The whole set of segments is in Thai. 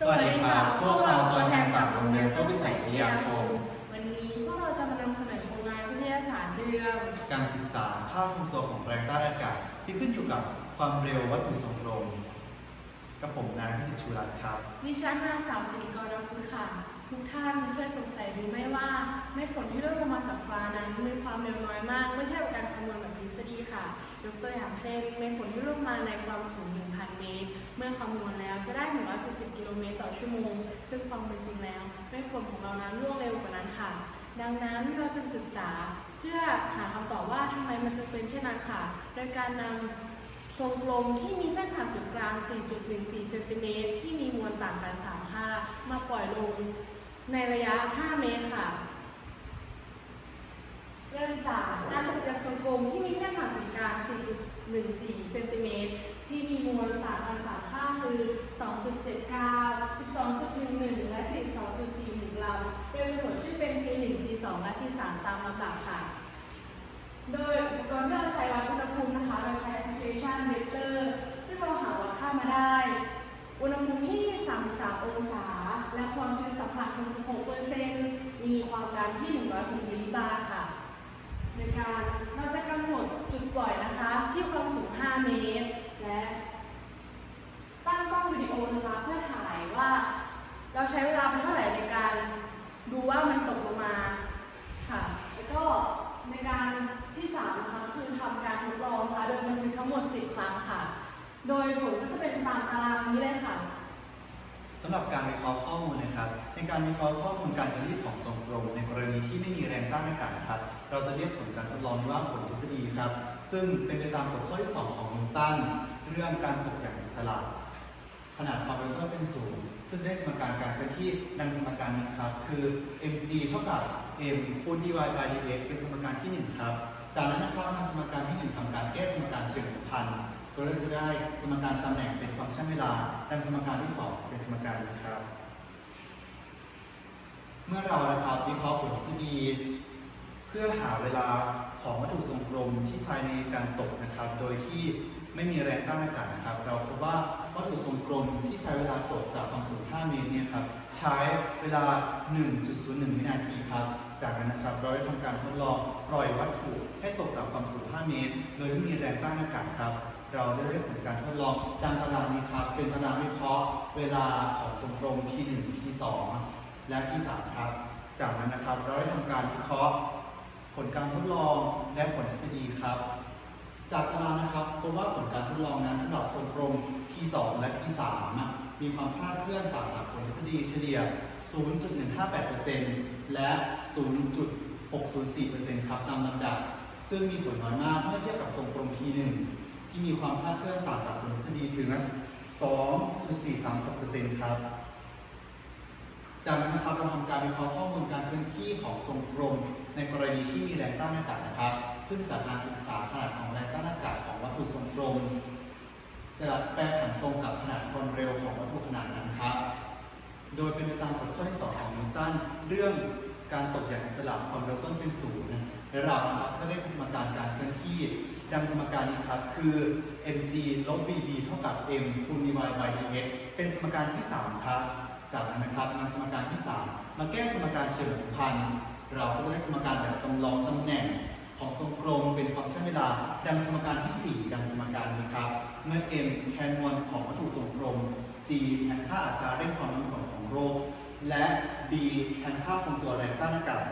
สวัสดีครับพวกเราตัวแทนจากโรงเรียนโซวิสัยวิทยาคม วันนี้พวกเราจะมานำเสนอโครงงานวิทยาศาสตร์เรื่อง การศึกษาค่าคงตัวของแรงต้านอากาศที่ขึ้นอยู่กับความเร็ววัตถุทรงกลมกับผมนายพิสิทธิ์ชูรัตน์ครับ ดิฉันนางสาวสิริกรรพุทธค่ะ ทุกท่านเคยสงสัยหรือไม่ว่าเม็ดฝนที่ร่วงลงมาจากฟ้านั้นมีความเร็วน้อยมากเมื่อเทียบกับการคำนวณแบบทฤษฎีค่ะ ยกตัวอย่างเช่นเม็ดฝนที่ร่วงมาในความสูง 1,000 เมตร เมื่อคำนวณแล้วจะได้ 140 กิโลเมตรต่อชั่วโมง ซึ่งความเป็นจริงแล้วเม็ดฝนของเรานั้นร่วงเร็วกว่านั้นค่ะ ดังนั้นเราจึงศึกษาเพื่อหาคำตอบว่าทำไมมันจึงเป็นเช่นนั้นค่ะ โดยการนำทรงกลมที่มีเส้นผ่านศูนย์กลาง 4.14 เซนติเมตรที่มีมวลต่างกัน 3 ค่า มาปล่อยลงในระยะ 5 เมตรค่ะ เริ่มจาก ทรงกลมที่มีเส้นผ่านศูนย์กลาง 4.14 เซนติเมตร ที่มีมวลต่างกันสามค่าคือ 2.79 12.11 และ 42.41ลำโดยมีหัวชื่อเป็น P1 P2 และ P3 ตามลำดับค่ะ โดยอุปกรณ์ที่เราใช้วัดอุณหภูมินะคะ เราใช้แอปพลิเคชัน Vector ซึ่งเราหาวัดค่ามาได้ อุณหภูมิที่ 33 องศา และความชื้นสัมผัส 66%มีความดันที่ 106มิลลิบาร์ค่ะ ในการเราจะกำหนดจุดปล่อยนะคะ ที่ความสูง 5 เมตร และตั้งกล้องวิดีโอนะคะเพื่อถ่ายว่า เราใช้เวลาไปเท่าไหร่ในการดูว่ามันตกลงมาค่ะ แล้วก็ในการที่สามนะคะคือทำการทดลองค่ะ โดยบันทึกทั้งหมด 10 ครั้งค่ะ โดยผลก็จะเป็นตามตารางนี้เลยค่ะสำหรับการวิเคราะห์ข้อมูลนะครับ ในการวิเคราะห์ข้อมูลการกระทของทรงกลมในกรณีที่ไม่มีแรงต้านอากาศครับ เราจะเรียกผลการทดลองนี้ว่าผลทฤษฎีครับ ซึ่งเป็นไปตามกฎข้อที่ 2 ของนิวตันเรื่องการตกอย่างอิสระขนาดความเร็วก็เป็นศูนย์ซึ่งได้สมการการเคลื่อนที่ดังสมการนี้ครับ คือ mg เท่ากับ m คูณ dy by dx เป็นสมการที่ 1 ครับ จากนั้นนะครับนำสมการที่ 1ทำการแก้สมการเชิงสัมพันธ์ก็จะได้สมการตำแหน่งเป็นฟังก์ชันเวลา ดังสมการที่ 2 เป็นสมการนี้ครับ มื่อเรานะครับวิเคราะห์ผลทฤษฎีเพื่อหาเวลาของวัตถุทรงกลมที่ใช้ในการตกนะครับ โดยที่ไม่มีแรงต้านอากาศนะครับ เราพบว่าวัตถุทรงกลมที่ใช้เวลาตกจากความสูง 5 เมตรเนี่ยครับใช้เวลา 1.01 วินาทีครับจากนั้นนะครับเราได้ทำการทดลองปล่อยวัตถุให้ตกจากความสูง 5 เมตร โดยไม่มีแรงต้านอากาศครับ เราได้ผลการทดลองดังตารางนี้ครับเป็นตารางวิเคราะห์เวลาของทรงกลม P1 P2 และ P3 ครับ จากนั้นนะครับเราได้ทำการวิเคราะห์ ผลการทดลองและผลทฤษฎีครับ จากตารางนะครับพบว่าผลการทดลองนั้นสำหรับทรงกลม P2 และ P3 มีความคลาดเคลื่อนต่างจากผลทฤษฎีเฉลี่ย 0.158%และ 0.604%ครับตามลำดับ ซึ่งมีผลน้อยมากเมื่อเทียบกับทรงกลม P1 ที่มีความคลาดเคลื่อนต่างจากผลทฤษฎีถึง 2.436%ครับ จากนั้นนะครับเราทำการวิเคราะห์ข้อมูลการเคลื่อนที่ของทรงกลมในกรณีที่มีแรงต้านอากาศนะครับ ซึ่งจากการศึกษาขนาดของแรงต้านอากาศของวัตถุทรงกลมจะแปรผันตรงกับขนาดความเร็วของวัตถุขนาดนั้นครับ โดยเป็นไปตามกฎข้อที่2ของนิวตันเรื่องการตกอย่างอิสระความเร็วต้นเป็นศูนย์และเรานะครับก็ได้สมการการเคลื่อนที่ดังสมการนี้ครับคือ mg ลบ vb เท่ากับ m คูณ dy by dx เป็นสมการที่ 3 ครับ จากนั้นนะครับนำสมการที่ 3 มาแก้สมการเชิมพันธ์เราก็จะได้สมการแบบจำลองตำแหน่งของทรงกลมเป็นฟังก์ชันเวลา ดังสมการที่ 4 ดังสมการนี้ครับ เมื่อ m แทนมวลของวัตถุทรงกลม g แทนค่าอัตราเร่งความโน้มถ่วงของโลกและ b แทนค่าคงตัวแรงต้านอากาศ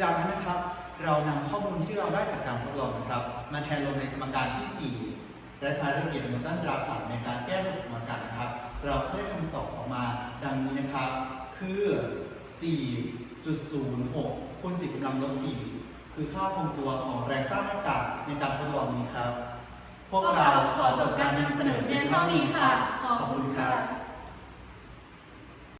จากนั้นนะครับเรานำข้อมูลที่เราได้จากการทดลองนะครับ มาแทนลงในสมการที่ 4 และใช้ระเบียบนิวตันตราศาสตร์ในการแก้ระบบสมการนะครับ เราจะได้คำตอบออกมาดังนี้นะครับ คือ 4.06คูณ10กำลังลบ4คือค่าคงตัวของแรงต้านอากาศในการทดลองนี้ครับ พวกเราขอจบการนำเสนอเพียงเท่านี้ค่ะ ขอบคุณครับ